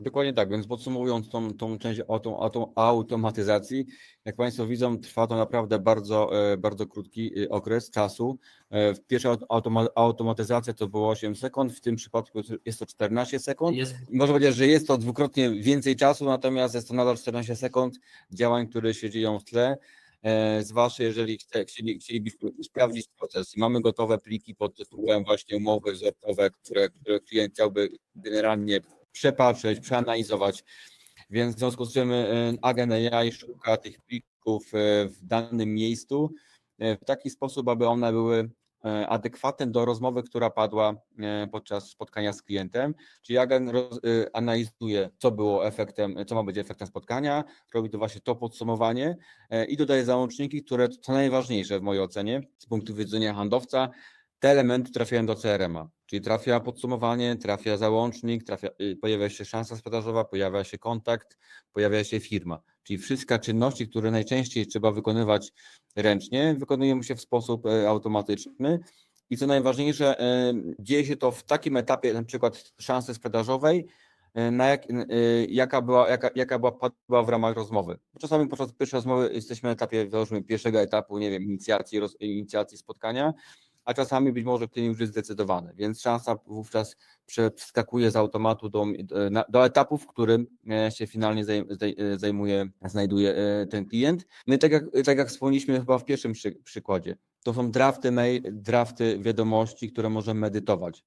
Dokładnie tak, więc podsumowując tą, tą część auto, auto, automatyzacji, jak Państwo widzą, trwa to naprawdę bardzo, e, bardzo krótki e, okres czasu. E, Pierwsza automa, automatyzacja to było 8 sekund, w tym przypadku jest to 14 sekund. Jest, Można powiedzieć, że jest to dwukrotnie więcej czasu, natomiast jest to nadal 14 sekund działań, które się dzieją w tle. Zwłaszcza jeżeli chcieli, chcielibyśmy sprawdzić proces i mamy gotowe pliki pod tytułem właśnie umowy wzorcowe, które, które klient chciałby generalnie przepatrzeć, przeanalizować. Więc w związku z czym e, Agent AI szuka tych plików e, w danym miejscu e, w taki sposób, aby one były adekwatne do rozmowy, która padła podczas spotkania z klientem. Czyli agent analizuje, co było efektem, co ma być efektem spotkania, robi to właśnie to podsumowanie i dodaje załączniki, które co najważniejsze w mojej ocenie z punktu widzenia handlowca, te elementy trafiają do CRM-a, czyli trafia podsumowanie, trafia załącznik, trafia, y, pojawia się szansa sprzedażowa, pojawia się kontakt, pojawia się firma. Czyli wszystkie czynności, które najczęściej trzeba wykonywać ręcznie, wykonują się w sposób e, automatyczny. I co najważniejsze, e, dzieje się to w takim etapie, na przykład szansy sprzedażowej, e, na jak, jaka, była, jaka, jaka była padła w ramach rozmowy. Czasami podczas pierwszej rozmowy jesteśmy na etapie, załóżmy, pierwszego etapu, nie wiem, inicjacji, roz, inicjacji spotkania, a czasami być może klient już jest zdecydowany, więc szansa wówczas przeskakuje z automatu do, do etapu, w którym e, się finalnie e, zajmuje, znajduje ten klient. No i tak jak, tak jak wspomnieliśmy chyba w pierwszym przy, przykładzie, to są drafty mail, drafty wiadomości, które możemy edytować.